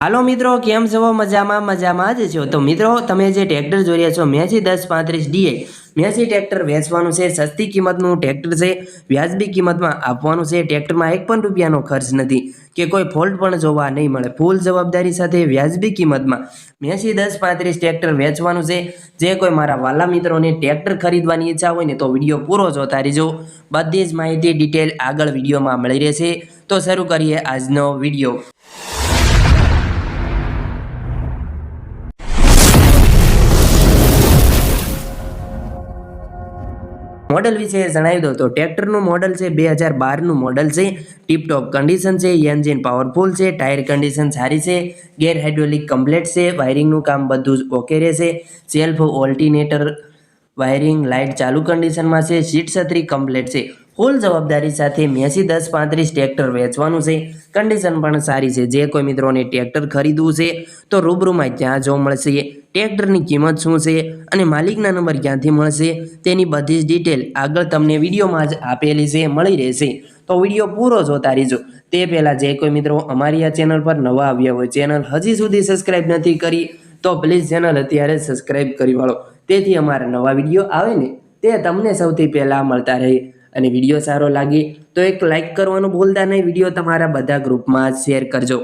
હાલો મિત્રો, કેમ છો? મજામાં મજામાં જ છો. તો મિત્રો, તમે જે ટ્રેક્ટર જોઈ રહ્યા છો, મેસી દસ પાંત્રીસ ડીએ મેસી ટ્રેક્ટર વેચવાનું છે, સસ્તી કિંમતનું ટ્રેક્ટર છે, વ્યાજબી કિંમતમાં આપવાનું છે. ટ્રેક્ટરમાં એક પણ રૂપિયાનો ખર્ચ નથી, કે કોઈ ફોલ્ટ પણ જોવા નહીં મળે. ફૂલ જવાબદારી સાથે વ્યાજબી કિંમતમાં મેસી દસ પાંત્રીસ ટ્રેક્ટર વેચવાનું છે. જે કોઈ મારા વાલા મિત્રોને ટ્રેક્ટર ખરીદવાની ઈચ્છા હોય ને, તો વીડિયો પૂરો જોતા રહેજો. બધી જ માહિતી ડિટેલ આગળ વિડીયોમાં મળી રહેશે. તો શરૂ કરીએ આજનો વીડિયો. મોડલ વિશે જણાવી દો તો ટ્રેક્ટરનું મોડલ છે બે હજાર બારનું મોડલ છે. ટીપટોપ કન્ડિશન છે એન્જિન પાવરફુલ છે ટાયર કન્ડિશન સારી છે ગેર હાઇડ્રોલિક કમ્પ્લેટ છે વાયરિંગનું કામ બધું જ ઓકે રહેશે. સેલ્ફ ઓલ્ટિનેટર વાયરિંગ, લાઇટ ચાલુ કન્ડિશનમાં છે, સીટ છત્રી કમ્પ્લેટ છે. ફૂલ જવાબદારી સાથે મેસી દસ પાંત્રીસ ટ્રેક્ટર વેચવાનું છે. કન્ડિશન પણ સારી છે. જે કોઈ મિત્રોને ટ્રેક્ટર ખરીદવું છે, તો રૂબરૂમાં ક્યાં જોવા મળશે? ટ્રેક્ટરની કિંમત શું છે અને માલિકના નંબર ક્યાંથી મળશે? તેની બધી જ ડિટેલ આગળ તમને વિડીયોમાં જ આપેલી છે, મળી રહેશે. તો વીડિયો પૂરો જોતા રહેજો. તે પહેલાં જે કોઈ મિત્રો અમારી આ ચેનલ પર નવા આવ્યા હોય, ચેનલ હજી સુધી સબસ્ક્રાઈબ નથી કરી, તો પ્લીઝ ચેનલ અત્યારે સબસ્ક્રાઈબ કરી વાળો. તેથી અમારા નવા વીડિયો આવે ને, તે તમને સૌથી પહેલાં મળતા રહે. અને વીડિયો સારો લાગે, તો એક લાઈક કરવાનું ભૂલતા નહીં. વીડિયો તમારા બધા ગ્રુપમાં શેર કરજો.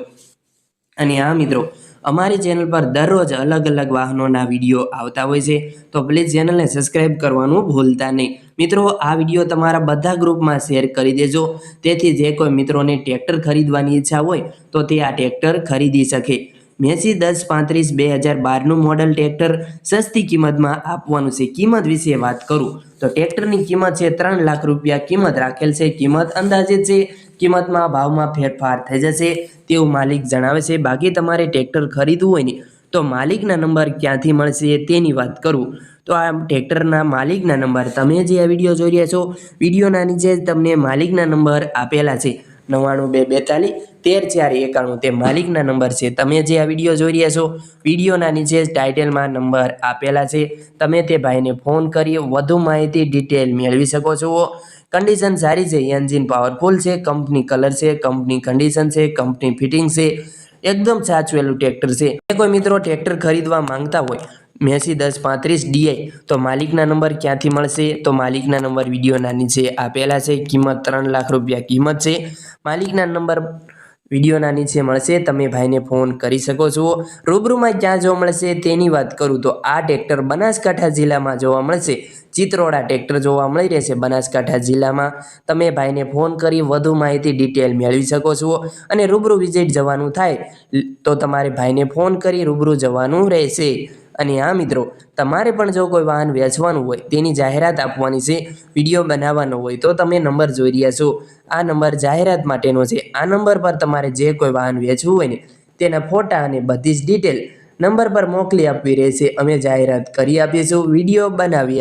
અને હા, મિત્રો, અમારી ચેનલ પર દરરોજ અલગ અલગ વાહનોના વીડિયો આવતા હોય છે, તો પ્લીઝ ચેનલને સબસ્ક્રાઈબ કરવાનું ભૂલતા નહીં. મિત્રો, આ વીડિયો તમારા બધા ગ્રુપમાં શેર કરી દેજો. તેથી જે કોઈ મિત્રોને ટ્રેક્ટર ખરીદવાની ઈચ્છા હોય, તો તે આ ટ્રેક્ટર ખરીદી શકે. મેસી દસ પાંત્રીસ બે હજાર બારનું મોડલ ટ્રેક્ટર સસ્તી કિંમતમાં આપવાનું છે. કિંમત વિશે વાત કરું તો ટ્રેક્ટરની કિંમત છે ત્રણ લાખ રૂપિયા. કિંમત રાખેલ છે. કિંમત અંદાજિત છે. કિંમતમાં ભાવમાં ફેરફાર થઈ જશે તેવું માલિક જણાવે છે. બાકી તમારે ટ્રેક્ટર ખરીદવું હોય ને તો માલિકના નંબર ક્યાંથી મળશે તેની વાત કરું તો આ ટ્રેક્ટરના માલિકના નંબર તમે જે આ વીડિયો જોઈ રહ્યા છો, વિડીયોના નીચે તમને માલિકના નંબર આપેલા છે. નવ્વાણું બે બેતાલીસ, તેર ચાર એકાણું. તે માલિકના નંબર છે. તમે જે આ વીડિયો જોઈ રહ્યા છો, વિડીયોના નીચે ટાઇટલમાં નંબર આપેલા છે. તમે તે ભાઈને ફોન કરી વધુ માહિતી, ડિટેલ મેળવી શકો છો. કન્ડિશન સારી છે, એન્જિન પાવરફુલ છે, કંપની કલર છે, કંપની કન્ડિશન છે, કંપની ફિટિંગ છે. એકદમ સાચવેલું ટ્રેક્ટર છે. કોઈ મિત્રો ટ્રેક્ટર ખરીદવા માંગતા હોય મેસી દસ પાંત્રીસ ડીઆઈ તો માલિકના નંબર ક્યાંથી મળશે? તો માલિકના નંબર વિડીયોના નીચે આપેલા છે, કિંમત ત્રણ લાખ રૂપિયા કિંમત છે. માલિકના નંબર વિડીયોના નીચે મળશે, તમે ભાઈને ફોન કરી શકો છો. રૂબરૂમાં ક્યાં જોવા મળશે તેની વાત કરું તો આ ટ્રેક્ટર બનાસકાંઠા જિલ્લામાં જોવા મળશે. ચિત્રોડા ટ્રેક્ટર જોવા મળી રહેશે બનાસકાંઠા જિલ્લામાં. તમે ભાઈને ફોન કરી વધુ માહિતી, ડિટેલ મેળવી શકો છો અને રૂબરૂ વિઝિટ જવાનું થાય, તો તમારે ભાઈને ફોન કરી રૂબરૂ જવાનું રહેશે. અને આ મિત્રો, તમારે પણ જો કોઈ વાહન વેચવાનું હોય, તેની જાહેરાત આપવાની છે, વીડિયો બનાવવાનો હોય, તો તમે નંબર જોઈ રહ્યા છો. આ નંબર જાહેરાત માટેનો છે. આ નંબર પર તમારે જે કોઈ વાહન વેચવું હોય ને, તેના ફોટા અને બધી જ ડિટેલ નંબર પર મોકલી આપવી રહેશે. અમે જાહેરાત કરી આપીશું. વીડિયો બનાવી આપ